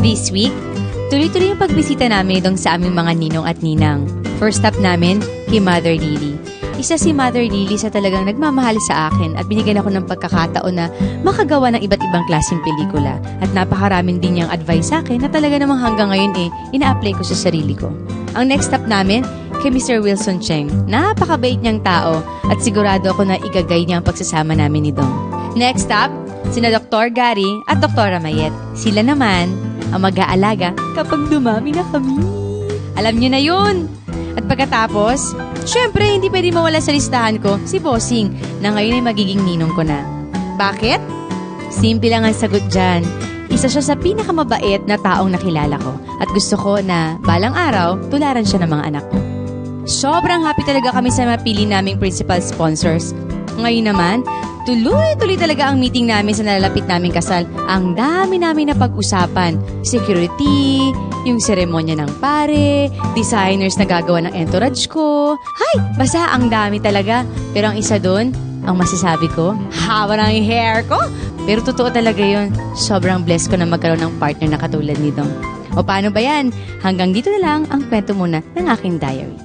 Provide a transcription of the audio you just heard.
This week, tuloy-tuloy yung pagbisita namin dong sa aming mga ninong at ninang. First stop namin, kay Mother Lily. Isa si Mother Lily sa talagang nagmamahal sa akin at binigyan ako ng pagkakataon na makagawa ng iba't ibang klaseng pelikula. At napakaraming din niyang advice sa akin na talaga namang hanggang ngayon eh, ina-apply ko sa sarili ko. Ang next stop namin, kay Mr. Wilson Cheng. Napakabait niyang tao at sigurado ako na igagay niya ang pagsasama namin ni Dong. Next stop, sina Dr. Gary at Dr. Mayet. Sila naman ang mag-aalaga kapag dumami na kami. Alam niyo na yun! At pagkatapos, syempre hindi pwede mawala sa listahan ko si Bossing na ngayon ay magiging ninong ko na. Bakit? Simple lang ang sagot dyan. Isa siya sa pinakamabait na taong nakilala ko at gusto ko na balang araw tularan siya ng mga anak ko. Sobrang happy talaga kami sa mapili naming principal sponsors. Ngayon naman, tuloy-tuloy talaga ang meeting namin sa nalalapit naming kasal. Ang dami namin na pag-usapan. Security, yung seremonya ng pare, designers na gagawa ng entourage ko. Hay, basta ang dami talaga. Pero ang isa doon, ang masasabi ko, haba ng hair ko. Pero totoo talaga yun. Sobrang blessed ko na magkaroon ng partner na katulad nito. O paano ba yan? Hanggang dito na lang ang kwento muna ng aking diary.